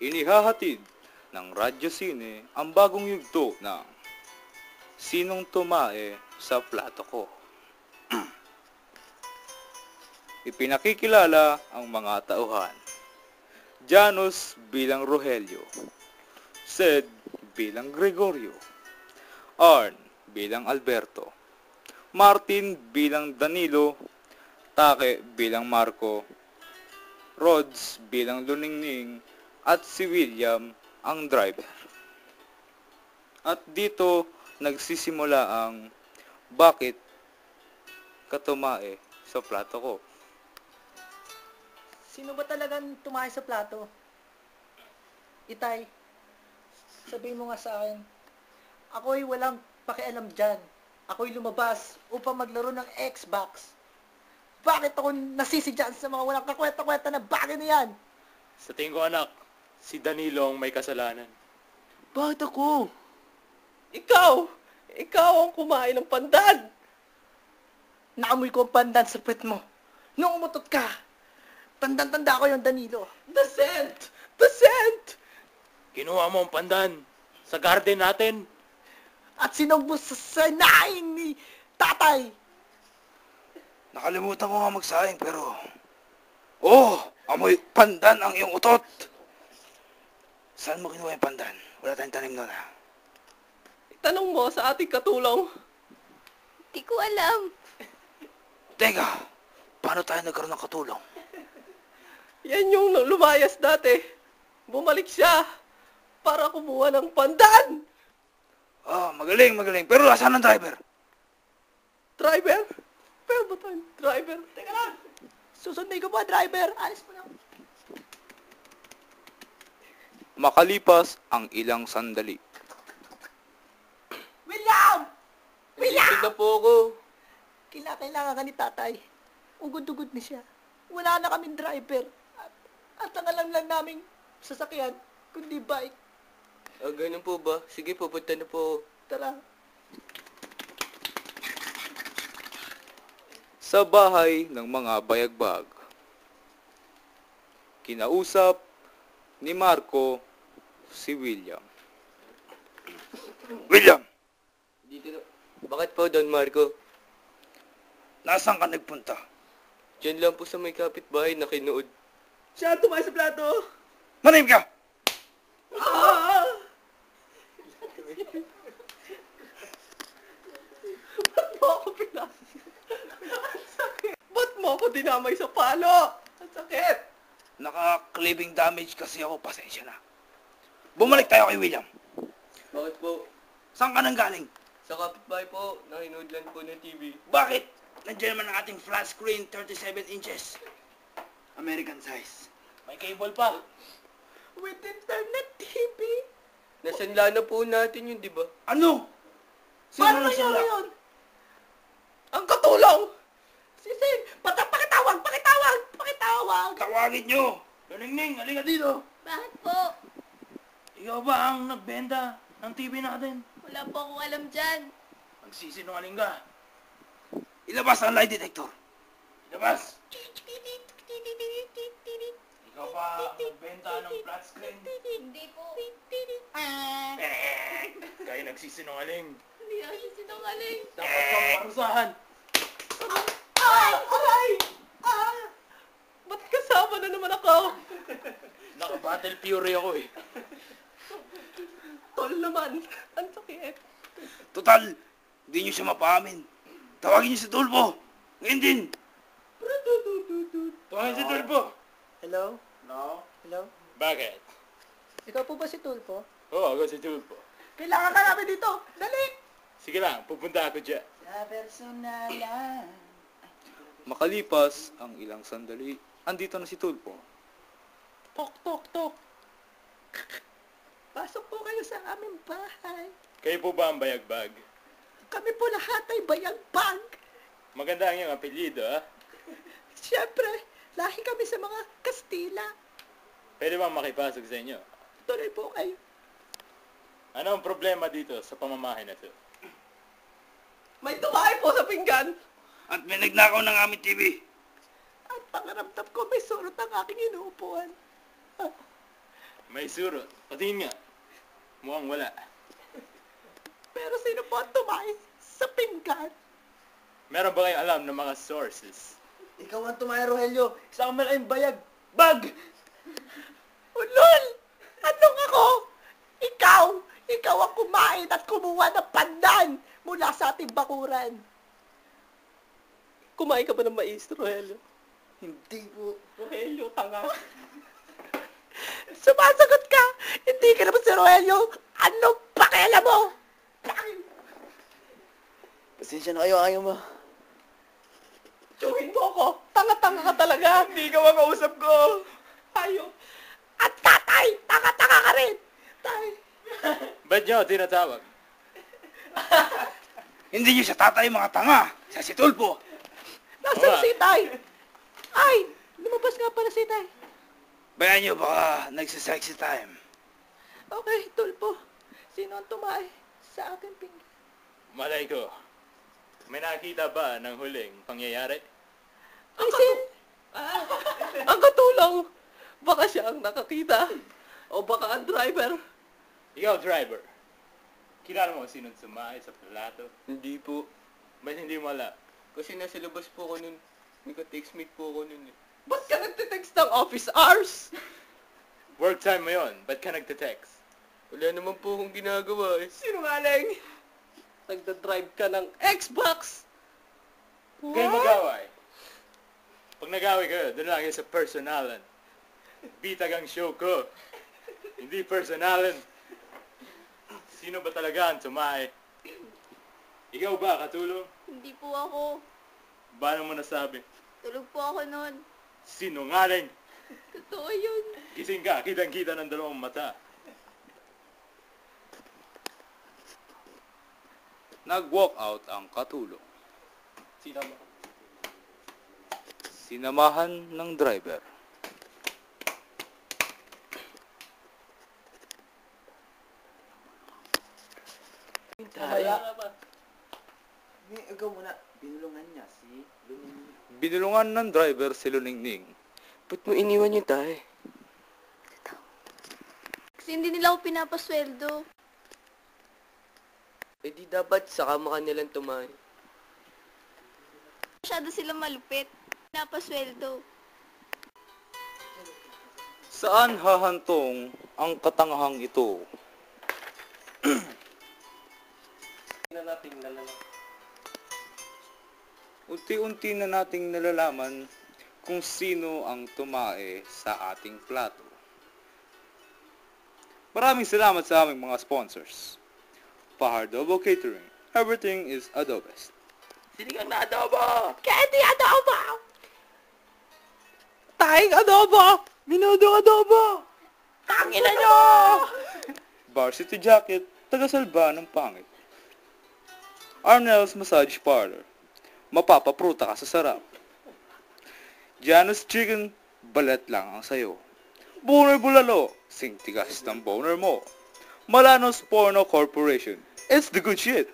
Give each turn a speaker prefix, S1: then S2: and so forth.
S1: inihahatid ng Radyo Sine ang bagong yugto na Sinong Tumae sa Plato Ko. Ipinakikilala ang mga tauhan. Janus bilang Rogelio, Sed bilang Gregorio, Arn bilang Alberto, Martin bilang Danilo, Take bilang Marco, Rods bilang Luningning, at si William ang driver. At dito nagsisimula ang bakit katumae sa plato ko.
S2: Sino ba talagang tumahay sa plato? Itay, sabihin mo nga sa akin, ako'y walang pakialam dyan. Ako'y lumabas upang maglaro ng Xbox. Bakit ako nasisi dyan sa mga walang kakwenta-kwenta na bagay na yan?
S3: Sa tingin ko anak, si Danilo ang may kasalanan.
S2: Bakit ako? Ikaw! Ikaw ang kumain ng pandan! Naamoy ko ang pandan sa puwet mo. Nung umutot ka, tandang-tanda ko yung Danilo. The scent! The scent!
S3: Kinuha mo ang pandan sa garden natin.
S2: At sinubo sa sanayin ni tatay.
S1: Nakalimutan ko nga magsaing pero... Oh! Amoy pandan ang iyong utot! Saan mo kinuha yung pandan? Wala tayong tanim nun ha?
S2: Tanong mo sa ating katulong.
S4: Di ko alam.
S1: Teka! Paano tayo nagkaroon ng katulong?
S2: Yan yung lumayas dati. Bumalik siya para kumuha ng pandan.
S1: Oh, magaling, magaling. Pero asan ang driver?
S2: Driver? Pero ba tayo driver? Teka lang. Susundin ko ba, driver? Alis mo lang.
S1: Makalipas ang ilang sandali.
S2: William! William!
S3: na po ako.
S2: Kinakailangan ka ni tatay. Ugod-ugod na siya. Wala na kaming driver. At, at ang alam lang naming sasakyan, kundi bike.
S3: Ah, ganun po ba? Sige, pupunta na po.
S2: Tara.
S1: Sa bahay ng mga bayagbag. Kinausap ni Marco si William. William!
S3: Dito na. Bakit po, Don Marco?
S1: Nasaan ka nagpunta?
S3: Diyan lang po sa may kapitbahay na kinuod.
S2: Siya tumayo sa plato.
S1: Manim ka!
S2: Ah! Ba't mo ako pinas? Ang sakit. Ba't mo ako dinamay sa palo? Ang sakit.
S1: Naka-cleaving damage kasi ako. Pasensya na. Bumalik tayo kay William.
S3: Bakit po?
S1: Saan ka nang galing?
S3: Sa kapitbahay po, nakinood lang po ng TV.
S1: Bakit? Nandiyan naman ang ating flat screen, 37 inches. American size. May cable pa.
S2: With internet TV.
S3: Nasanla na po natin yun, di ba?
S1: Ano? Sino
S2: Paano
S1: sala?
S2: yun? Ang katulong! Sisi, pata pakitawag, pakitawag, pakitawag!
S1: Tawagin nyo! Luningning, halika dito!
S4: Bakit po?
S1: Ikaw ba ang nagbenta ng TV natin?
S4: Wala po akong alam dyan.
S1: Magsisinungaling ka. Ilabas ang lie detector. Ilabas! Ikaw ba ang nagbenta ng flat screen?
S4: Hindi po.
S1: Eh, kayo nagsisinungaling.
S4: Hindi ako sinungaling.
S1: Dapat kang parusahan.
S2: Ay! Aray! Ah! Ba't kasama na naman ako?
S1: Naka-battle fury ako eh.
S2: Tol naman. Ang sakit.
S1: Total, hindi nyo siya mapaamin. Tawagin nyo si Tulpo. Ngayon din. Tawagin si Tulpo.
S2: Hello?
S1: No?
S2: Hello?
S3: Bakit?
S2: Ikaw po ba si Tulpo?
S3: Oo, ako si Tulpo.
S2: Kailangan ka namin dito. Dali!
S3: Sige lang, pupunta ako dyan.
S2: Sa personalan.
S1: Makalipas ang ilang sandali, andito na si Tulpo.
S2: Tok, tok, tok. Pasok po kayo sa aming bahay.
S3: Kayo po ba ang bayagbag?
S2: Kami po lahat ay bayagbag.
S3: Maganda ang iyong apelyido, ah.
S2: Siyempre, lahi kami sa mga Kastila.
S3: Pwede bang makipasok sa inyo?
S2: Tuloy po kayo.
S3: Ano ang problema dito sa pamamahay na to?
S2: May tumahay po sa pinggan.
S1: At may nagnakaw ng aming TV.
S2: At pangaramdam ko may surot ang aking inuupuan. Ah,
S3: Patingin nga. Mukhang wala.
S2: Pero sino po ang tumae sa pinggan?
S3: Meron ba kayong alam ng mga sources?
S2: Ikaw ang tumae, Rogelio. Isa kang malaking bayag. Bag! Ulol! Anong ako? Ikaw! Ikaw ang kumain at kumuha ng pandan mula sa ating bakuran. Kumain ka ba ng mais, Rogelio? Hindi po. Rogelio, tanga. Sumasagot ka! Hindi ka naman si Rogelio! Anong pakialam mo?
S1: Pasensya na kayo, ayaw mo.
S2: Tsuhin mo ako! Tanga-tanga ka talaga! Hindi ka makausap ko! Hayop! At tatay! Tanga-tanga ka rin! Tay!
S3: Ba't nyo tinatawag?
S1: Hindi niyo siya tatay mga tanga. Siya si Tulpo.
S2: Nasaan si tay? Ay! Lumabas nga pala si tay.
S1: Bayan niyo baka nagsisexy time.
S2: Okay, tulpo. Sino ang tumae sa akin pinggan?
S3: Malay ko. May nakita ba ng huling pangyayari?
S2: Ay, sin! Ah, ang katulang! Baka siya ang nakakita. O baka ang driver.
S3: Ikaw, driver. Kilala mo kung sinong sumakay sa plato?
S5: Hindi po.
S3: Ba't hindi mo alam?
S5: Kasi nasa labas po ako nun. Nagka-textmate po ako nun eh.
S2: Ba't ka nagtitext ng office hours?
S3: Work time mo yun. Ba't ka nagte-text?
S5: Wala naman po akong ginagawa eh.
S2: Sinungaling! Nagda-drive ka ng Xbox!
S3: Huwag kayong mag-away. Pag nag-away kayo, doon lang kayo sa personalan. Bitag ang show ko. Hindi personalan. Sino ba talaga ang tumae? Ikaw ba, katulong?
S4: Hindi po ako.
S3: Paano mo nasabi?
S4: Tulog po ako noon.
S3: Sinungaling!
S4: Totoo yun.
S3: Gising ka, kitang-kita ng dalawang mata.
S1: Nag-walk out ang katulong. Sinamahan ng driver.
S2: Mamaya.
S5: May agaw muna. Binulungan niya si Lunin.
S1: Binulungan ng driver si Luningning.
S5: Ba't mo iniwan yung tayo?
S4: Kasi hindi nila ako pinapasweldo.
S5: Eh di dapat saka mo kanilang tumayo.
S4: Masyado sila malupit. Pinapasweldo.
S1: Saan hahantong ang katangahang ito?
S2: na natin nalala.
S1: Unti-unti na nating nalalaman kung sino ang tumae sa ating plato. Maraming salamat sa aming mga sponsors. Pahardobo Catering. Everything is adobes.
S2: Sinigang na adobo! Candy adobo! Taing adobo! Minudo adobo! Tangina nyo!
S1: Varsity Jacket, taga-salba ng pangit. Arnell's Massage Parlor. Mapapapruta ka sa sarap. Janus Chicken, balat lang ang sayo. Boner Bulalo, sing tigas ng boner mo. Malanos Porno Corporation. It's the good shit.